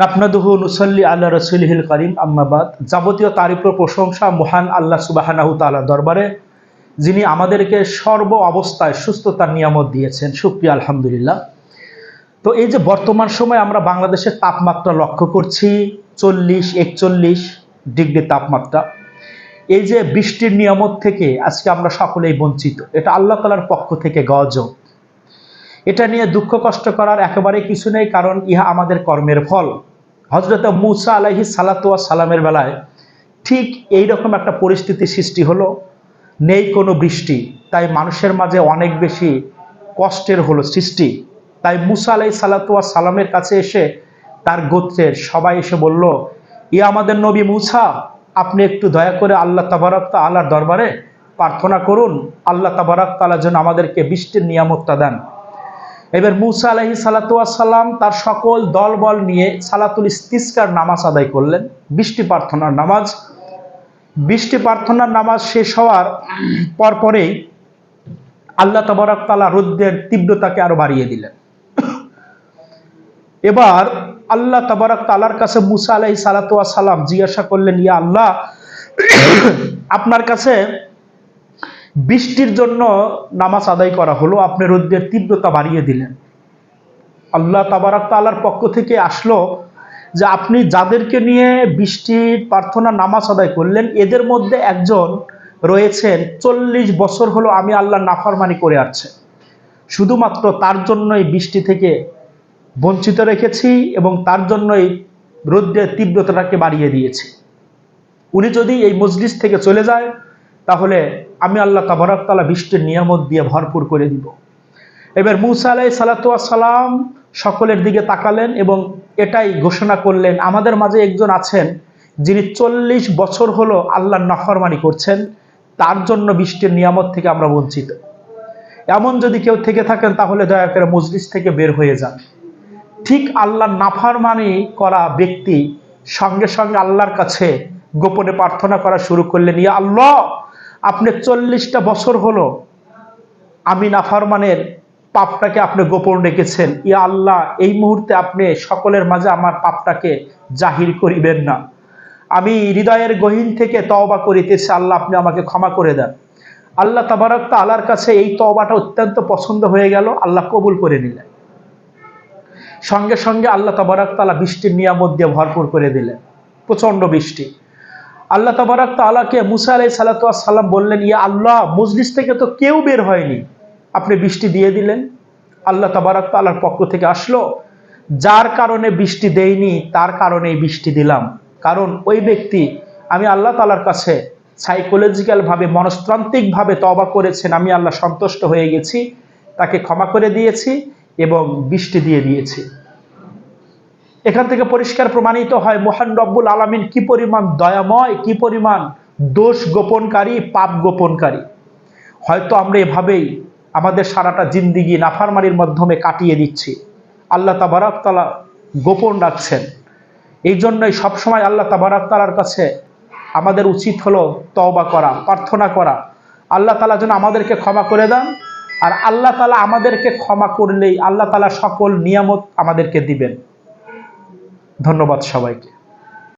নাপনাদুহু নুসল্লি আল্লাহ রসুলহিল করিম আম্মাবাদ যাবতীয় তারিফ প্রশংসা মহান আল্লাহ সুবাহানাহু তাআলা দরবারে, যিনি আমাদেরকে সর্ব অবস্থায় সুস্থতার নিয়ামত দিয়েছেন। সুপ্রিয়া আলহামদুলিল্লাহ। তো এই যে বর্তমান সময় আমরা বাংলাদেশের তাপমাত্রা লক্ষ্য করছি, চল্লিশ, একচল্লিশ ডিগ্রি তাপমাত্রা। এই যে বৃষ্টির নিয়ামত থেকে আজকে আমরা সকলেই বঞ্চিত। এটা আল্লাহ তালার পক্ষ থেকে গজব। এটা নিয়ে দুঃখ কষ্ট করার একেবারে কিছু নেই, কারণ ইহা আমাদের কর্মের ফল। হজরত মুসা আলাহি সালাতুয়া সালামের বেলায় ঠিক এই রকম একটা পরিস্থিতি সৃষ্টি হলো। নেই কোনো বৃষ্টি, তাই মানুষের মাঝে অনেক বেশি কষ্টের হলো সৃষ্টি। তাই মুসা আলাই সালাতুয়া সালামের কাছে এসে তার গোত্রের সবাই এসে বলল ই আমাদের নবী মুসা, আপনি একটু দয়া করে আল্লাহ তাবারক আল্লাহর দরবারে প্রার্থনা করুন। আল্লাহ তাবারক যেন আমাদেরকে বৃষ্টির নিয়ামতটা দেন। এবার মুসা আলহি সালাতাম তার সকল দলবল নিয়ে সালাতুল ইস্তিস্কার নামাজ আদায় করলেন। বৃষ্টি প্রার্থনার নামাজ। বৃষ্টি প্রার্থনার নামাজ শেষ হওয়ার পরপরেই আল্লাহ তবরক তালা রুদ্রের তীব্রতাকে আরও বাড়িয়ে দিলেন। এবার আল্লাহ তবরক তালার কাছে মুসা আলহি সালাতুয়া সালাম জিজ্ঞাসা করলেন, ইয়া আল্লাহ, আপনার কাছে বৃষ্টির জন্য নামাজ আদায় করা হলো, আপনি রোদ্রের তীব্রতা বাড়িয়ে দিলেন। আল্লাহ তাবারাক তালার পক্ষ থেকে আসলো যে আপনি যাদেরকে নিয়ে বৃষ্টির প্রার্থনা, নামাজ আদায় করলেন, এদের মধ্যে একজন রয়েছেন, চল্লিশ বছর হলো আমি আল্লাহ নাফারমানি করে আসছে। শুধুমাত্র তার জন্যই বৃষ্টি থেকে বঞ্চিত রেখেছি এবং তার জন্যই রৌদ্রের তীব্রতাটাকে বাড়িয়ে দিয়েছি। উনি যদি এই মজলিস থেকে চলে যায়, তাহলে আমি আল্লাহ তাবারকতালা বৃষ্টির নিয়ামত দিয়ে ভরপুর করে দিব। এবার মুসা আলাই সালাতাম সকলের দিকে তাকালেন এবং এটাই ঘোষণা করলেন, আমাদের মাঝে একজন আছেন যিনি চল্লিশ বছর হলো আল্লাহর নফরমানি করছেন, তার জন্য বৃষ্টির নিয়ামত থেকে আমরা বঞ্চিত। এমন যদি কেউ থেকে থাকেন তাহলে দয়া করে মজলিস থেকে বের হয়ে যান। ঠিক আল্লাহর নাফরমানি করা ব্যক্তি সঙ্গে সঙ্গে আল্লাহর কাছে গোপনে প্রার্থনা করা শুরু করলেন, ইয়া আল্লাহ আপনি চল্লিশটা বছর হলো আমি নাফারমানের পাপটাকে আপনি গোপন রেখেছেন। ইয়া আল্লাহ, এই মুহূর্তে আপনি সকলের মাঝে আমার পাপটাকে জাহির করিবেন না। আমি হৃদয়ের গহীন থেকে তওবা করিতেছি। আল্লাহ, আপনি আমাকে ক্ষমা করে দেন। আল্লাহ তাবারক আল্লাহর কাছে এই তওবাটা অত্যন্ত পছন্দ হয়ে গেল। আল্লাহ কবুল করে নিলেন। সঙ্গে সঙ্গে আল্লাহ তাবারক তালা বৃষ্টির নিয়ামত দিয়ে ভরপুর করে দিলেন। প্রচণ্ড বৃষ্টি। আল্লাহ তাবারাক তালাকে মুসা আলাই সাল্লাম বললেন, ইয়া আল্লাহ, মজলিস থেকে তো কেউ বের হয়নি। আপনি বৃষ্টি দিয়ে দিলেন। আল্লাহ তাবারাক তালার পক্ষ থেকে আসলো। যার কারণে বৃষ্টি দেয়নি, তার কারণেই বৃষ্টি দিলাম। কারণ ওই ব্যক্তি, আমি আল্লাহ তালার কাছে সাইকোলজিক্যালভাবে, মনস্তান্ত্রিকভাবে তবা করেছেন, আমি আল্লাহ সন্তুষ্ট হয়ে গেছি, তাকে ক্ষমা করে দিয়েছি এবং বৃষ্টি দিয়ে দিয়েছি। এখান থেকে পরিষ্কার প্রমাণিত হয় মোহান রব্বুল আলমিন কি পরিমাণ দয়াময়, কি পরিমাণ দোষ গোপনকারী, পাপ গোপনকারী। হয়তো আমরা এভাবেই আমাদের সারাটা জিন্দিগি নাফারমারির মাধ্যমে কাটিয়ে দিচ্ছি। আল্লাহ তাবারাক তালা গোপন রাখছেন। এই জন্যই সবসময় আল্লাহ তাবারাক তালার কাছে আমাদের উচিত হলো তওবা করা, প্রার্থনা করা। আল্লাহ তালা যেন আমাদেরকে ক্ষমা করে দেন আর আল্লাহ তালা আমাদেরকে ক্ষমা করলেই আল্লাহ তালা সকল নিয়ামত আমাদেরকে দিবেন। ধন্যবাদ সবাইকে।